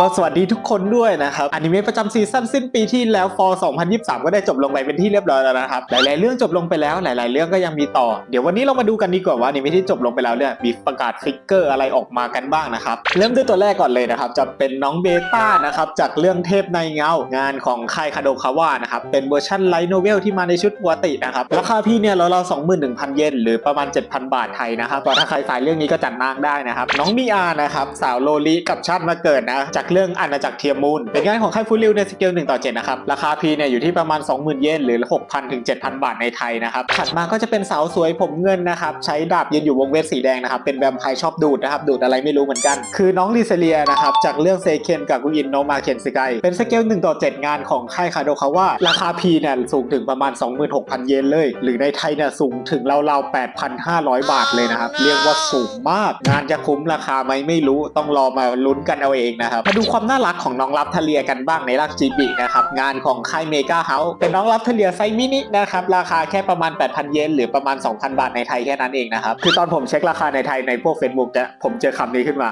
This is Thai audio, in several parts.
ก็สวัสดีทุกคนด้วยนะครับอนิเมะประจำซีซั่นสิ้นปีที่แล้วฟอร์2023 ก็ได้จบลงไปเป็นที่เรียบร้อยแล้วนะครับ หลาย ๆ เรื่องจบลงไปแล้วหลาย ๆ เรื่องก็ยังมีต่อ เดี๋ยววันนี้เรามาดูกันดีกว่าว่าอนิเมะที่จบลงไปแล้วเนี่ยมีประกาศฟิกเกอร์อะไรออกมากันบ้างนะครับ เริ่มด้วยตัวแรกก่อนเลยนะครับ จะเป็นน้องเบต้านะครับจากเรื่องเทพในเงางานของค่ายคาโดคาวะนะครับเป็นเวอร์ชันไลท์โนเวลที่มาในชุดปกตินะครับราคาพี่เนี่ยเราเรา21,000เยนหรือประมาณ 7,000 บาทไทยนะครับก็ถ้าใครสายเรื่องนี้ก็จัดนางได้นะครับน้องมีอานะครับสาวโลลิกับชาติมาเกิดนะจากเรื่องอาณาจักรเทียมูลเป็นงานของค่ายฟูริวในสเกล1ต่อ7นะครับ ราคาพีเนี่ยอยู่ที่ประมาณ 20,000 เยนหรือ 6,000 ถึง 7,000 บาทในไทยนะครับ ถัดมาก็จะเป็นสาวสวยผมเงินนะครับ ใช้ดาบยืนอยู่วงเวทสีแดงนะครับ เป็นแวมไพร์ชอบดูดนะครับ ดูดอะไรไม่รู้เหมือนกัน คือน้องลิเซเลียนะครับ จากเรื่องเซเคนกับกุอินโนมาเคนสกายเป็นสเกล1ต่อ7งานของค่ายคาโดคาวะราคาพีเนี่ยสูงถึงประมาณ 26,000 เยนเลย หรือในไทยเนี่ยสูงถึงราวๆ8,500 บาทเลยนะครับเรียกว่าสูงมาก งานจะคุ้มราคาไหมไม่รู้ต้องรอมาลุ้นกันเอาเองนะครับมาดูความน่ารักของน้องรับทะเลียกันบ้างในรักจีบินะครับงานของค่ายเมกาเฮาเป็นน้องรับทะเลียไซมินินะครับราคาแค่ประมาณ 8,000 เยนหรือประมาณ 2,000 บาทในไทยแค่นั้นเองนะครับคือตอนผมเช็คราคาในไทยในพวก Facebook เนี่ยผมเจอคำนี้ขึ้นมา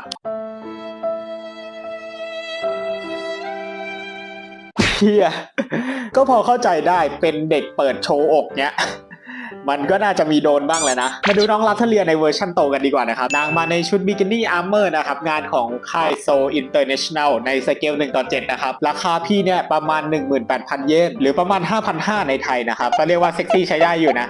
เฮียก็พอเข้าใจได้เป็นเด็กเปิดโชว์อกเนี้ย มันก็น่าจะมีโดนบ้างแหละนะ มาดูน้องรับทะเลียในเวอร์ชั่นโตกันดีกว่านะครับ นางมาในชุดบิกินี่อาร์เมอร์นะครับ งานของค่ายโซอินเตอร์เนชั่นแนลในสเกล1ต่อ7นะครับ ราคาพี่เนี่ยประมาณ 18,000 เยนหรือประมาณ 5,500 ในไทยนะครับก็เรียกว่าเซ็กซี่ใช้ได้อยู่นะ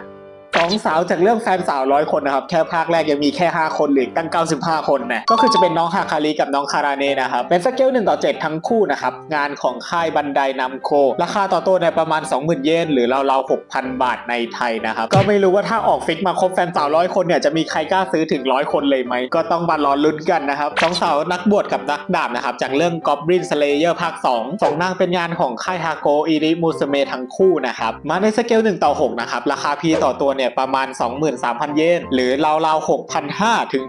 องสาวจากเรื่องแฟนสาวร้อยคนนะครับ แค่ภาคแรกยังมีแค่ 5 คนเหลือตั้ง 95 คนนะก็คือจะเป็นน้องฮาคาริกับน้องคาราเน่นะครับ เป็นสเกล1ต่อ 7 ทั้งคู่นะครับ งานของค่ายบันไดนำโค ราคาต่อตัวในยประมาณ 20,000 เยนหรือราวๆ6,000 บาทในไทยนะครับ ก็ไม่รู้ว่าถ้าออกฟิกมาครบแฟนสาวร้อยคนเนี่ยจะมีใครกล้าซื้อถึงร้อยคนเลยไหมก็ต้องมารอลุ้นกันนะครับสองสาวนักบวชกับนักดาบนะครับจากเรื่อง Goblin Slayer ภาค2สองนางเป็นงานของค่ายฮาโกอิริมูสเมทั้งคู่นะครับมาในสเกล1ต่อ6นะครับราคาพีต่อตัวเนี่ยประมาณ 23,000 เยนหรือราวๆ6,500ถึง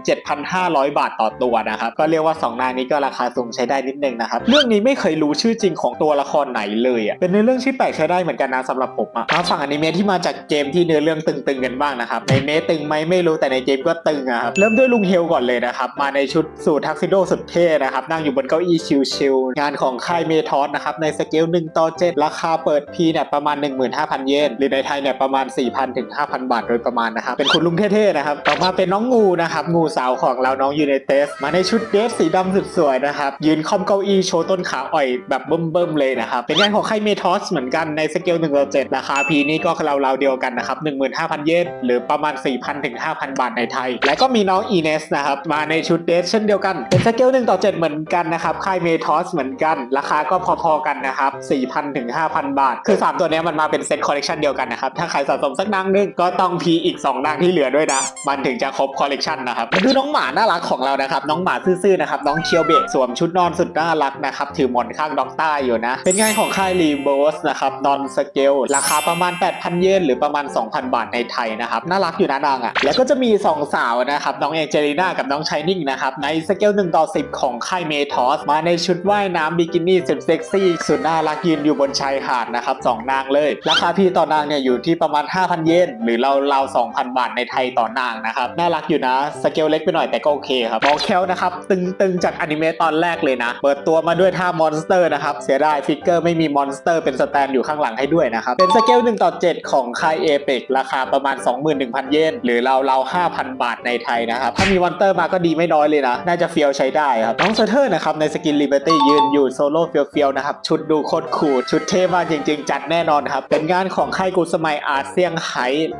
7,500 บาทต่อตัวนะครับก็เรียกว่า 2 นางนี้ก็ราคาสูงใช้ได้นิดนึงนะครับเรื่องนี้ไม่เคยรู้ชื่อจริงของตัวละครไหนเลยอะเป็นเนื้อเรื่องที่แปลกใช้ได้เหมือนกันนะสำหรับผมอะมาฝั่งอนิเมะที่มาจากเกมที่เนื้อเรื่องตึงๆกันบ้างนะครับในเมะตึงไหมไม่รู้แต่ในเกมก็ตึงอะครับเริ่มด้วยลุงเฮลก่อนเลยนะครับมาในชุดสูททักซิโดสุดเท่นะครับนั่งอยู่บนเก้าอี้ชิลๆงานของค่ายเมทอสนะครับในสเกล1ต่อ7ราคาเปิดพีเนี่ยประมาณ 15,000 เยนหรือในไทยเนี่ยประมาณ4,000ถึง5,000บาทโดยประมาณนะครับ เป็นคุณลุงเท่ๆนะครับ ต่อมาเป็นน้องงูนะครับ งูสาวของเราน้องยูเนเตส มาในชุดเดรสสีดำสุดสวยนะครับ ยืนคอมเก้าอี้โชว์ต้นขาอ่อยแบบเบิ่มๆเลยนะครับ เป็นงานของค่ายเมทอสเหมือนกันในสเกล1ต่อ7ราคาพีนี่ก็เราๆเดียวกันนะครับ15,000 เยนหรือประมาณ 4,000ถึง5,000 บาทในไทย และก็มีน้องอีเนสนะครับมาในชุดเดรสเช่นเดียวกัน เป็นสเกล1ต่อ7เหมือนกันนะครับค่ายเมทอสเหมือนกัน ราคาก็พอๆกันนะครับ4,000ถึง5,000 บาท คือ 3 ตัวนี้มันมาเป็นเซ็ตคอลเลกชันเดียวกันนะครับถ้าใครสะสมสักนางนึงก็ต้องพีอีก 2นางที่เหลือด้วยนะ มันถึงจะครบคอลเลกชันนะครับมาดูน้องหมาน่ารักของเรานะครับ น้องหมาซื่อๆนะครับ น้องเคียวเบกสวมชุดนอนสุดน่ารักนะครับ ถือหมอนข้างด็อกต้าอยู่นะ เป็นงานของค่ายรีโบสนะครับ นอนสเกล ราคาประมาณ 8,000 เยนหรือประมาณ 2,000 บาทในไทยนะครับ น่ารักอยู่นะนางอะ แล้วก็จะมี 2 สาวนะครับ น้องเอเจลีน่ากับน้องชายนิ่งนะครับ ในสเกล1ต่อ10 ของค่ายเมทอส มาในชุดว่ายน้ำบิกินี่สุดเซ็กซี่สุดน่ารักยืนอยู่บนชายหาดนะครับสองนางเลย ราคาพี่ต่อนางเนี่ยอยู่ที่ประมาณ 5,000 เยนหรือเราๆ2,000บาทในไทยต่อนางนะครับ น่ารักอยู่นะสเกลเล็กไปหน่อยแต่ก็โอเคครับมอแคลนะครับ ตึงๆ จากอนิเมะตอนแรกเลยนะ เปิดตัวมาด้วยท่ามอนสเตอร์นะครับ เสียดายฟิกเกอร์ไม่มีมอนสเตอร์เป็นสแตนอยู่ข้างหลังให้ด้วยนะครับ เป็นสเกล1ต่อ7 ของค่ายเอเปกราคาประมาณ 21,000 เยนหรือเราเราๆ5,000 บาทในไทยนะครับ ถ้ามีมอนเตอร์มาก็ดีไม่น้อยเลยนะ น่าจะเฟียวใช้ได้ครับน้องเซเทอร์นะครับในสกินลิเบอร์ตี้ยืนอยู่โซโล่เฟียวๆนะครับชุดดูโคตรคูลชุดเท่มากจริง ๆ จัดแน่นอนครับเป็นงานของค่ายกูสมัยอาร์เซียงไฮ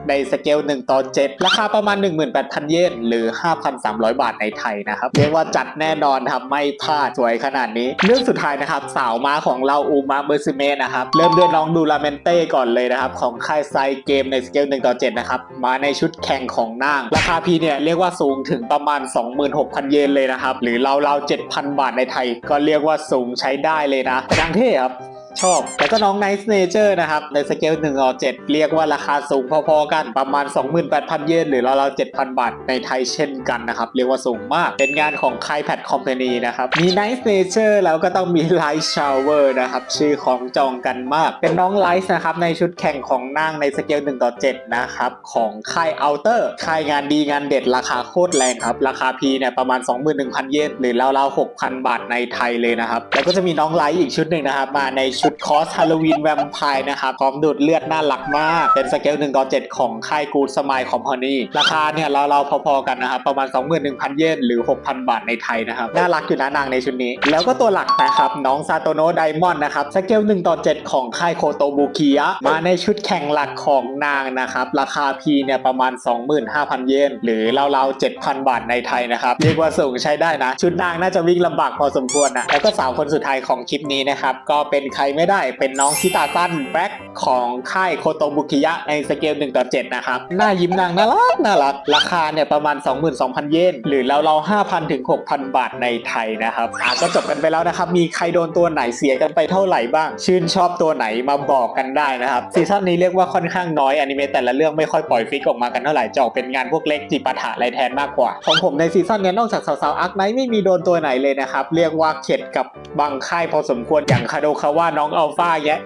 ในในสเกล1ต่อ7ราคาประมาณ 18,000 เยนหรือ 5,300 บาทในไทยนะครับ เรียกว่าจัดแน่นอนครับไม่พลาดสวยขนาดนี้ เรื่องสุดท้ายนะครับ สาวม้าของเราอูมาเบอร์ซิเมนะครับเริ่มด้วยน้องดูลาเมนเต้ก่อนเลยนะครับ ของค่ายไซเกมในสเกล1ต่อ7นะครับมาในชุดแข่งของนาง ราคาพีเนี่ยเรียกว่าสูงถึงประมาณ 26,000 เยนเลยนะครับหรือราวๆ7,000 บาทในไทย ก็เรียกว่าสูงใช้ได้เลยนะแต่ดังเท่ครับ ชอบแล้วก็น้อง Nice Nature นะครับ ในสเกล1ต่อ7เรียกว่าราคาสูงพอๆกันประมาณ 28,000 เยนหรือราวๆ7,000 บาท ในไทยเช่นกันนะครับ เรียกว่าสูงมาก เป็นงานของค่ายแพดคอมพนีนะครับ มี Nice Nature แล้วก็ต้องมี Light Shower นะครับ ชื่อของจองกันมาก เป็นน้อง Light นะครับ ในชุดแข่งของนางในสเกล1ต่อ7นะครับ ของค่าย Outer ค่ายงานดีงานเด็ดราคาโคตรแรงครับ ราคา P เนี่ยประมาณ 21,000 เยนหรือราวๆ6,000 บาทในไทยเลยนะครับแล้วก็จะมีน้องไลท์อีกชุดหนึ่งนะครับมาในชุดคอสฮาโลวีนแวมไพร์นะครับพร้อมดูดเลือดน่ารักมาก เป็นสเกล1ต่อ7ของค่ายกูดสมายคอมพานีราคาเนี่ยเราๆพอๆกันนะครับประมาณ 21,000 เยนหรือ 6,000 บาทในไทยนะครับน่ารักอยู่นะนางในชุดนี้ แล้วก็ตัวหลักนะครับน้องซาโตโนะไดมอนด์นะครับสเกล1ต่อ7ของค่ายโคโตบุคิยะมาในชุดแข่งหลักของนางนะครับราคา P เนี่ยประมาณ 25,000 เยนหรือราวๆ7,000 บาทในไทยนะครับเรียกว่าสูงใช้ได้นะ ชุดนางน่าจะวิ่งลำบากพอสมควรนะแล้วก็สาวคนสุดท้ายของคลิปนี้นะครับก็เป็นใครไม่ได้เป็นน้องคิตาตันแบ็คของค่ายโคโตบุคิยะในสเกล1ต่อ7นะครับ หน้ายิ้มนางน่ารักน่ารัก ราคาเนี่ยประมาณ 22,000 เยนหรือเราวๆ5,000 ถึง 6,000 บาทในไทยนะครับอะก็จบกันไปแล้วนะครับ มีใครโดนตัวไหนเสียกันไปเท่าไหร่บ้าง ชื่นชอบตัวไหนมาบอกกันได้นะครับซีซั่นนี้เรียกว่าค่อนข้างน้อยอนิเมะแต่ละเรื่องไม่ค่อยปล่อยฟิกออกมากันเท่าไหร่จะออกเป็นงานพวกเล็กจิปาถะอะไรแทนมากกว่า ของผมในซีซั่นนี้นอกจากสาวๆอาร์คไนท์ไม่มีโดนตัวไหนเลยนะครับเรียกว่าเข็ดกับบางค่ายพอสมควรอย่างคาโดคาว่าน้ององอัลฟาแยะ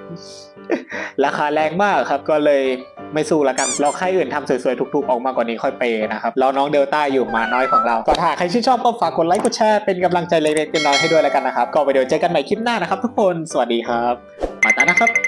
ราคาแรงมากครับ ก็เลยไม่สู้ละกันเราค่ายอื่นทำสวยๆทุกๆ ออกมากกว่านี้ค่อยเปย์นะครับแล้วน้องเดลต้าอยู่มาน้อยของเรา ก็ถ้าใครชื่นชอบก็ฝากกดไลค์กดแชร์เป็นกำลังใจเล็กๆน้อยให้ด้วยแล้วกันนะครับ ก็ไปเดี๋ยวเจอกันใหม่คลิปหน้านะครับ ทุกคนสวัสดีครับ มาตานะครับ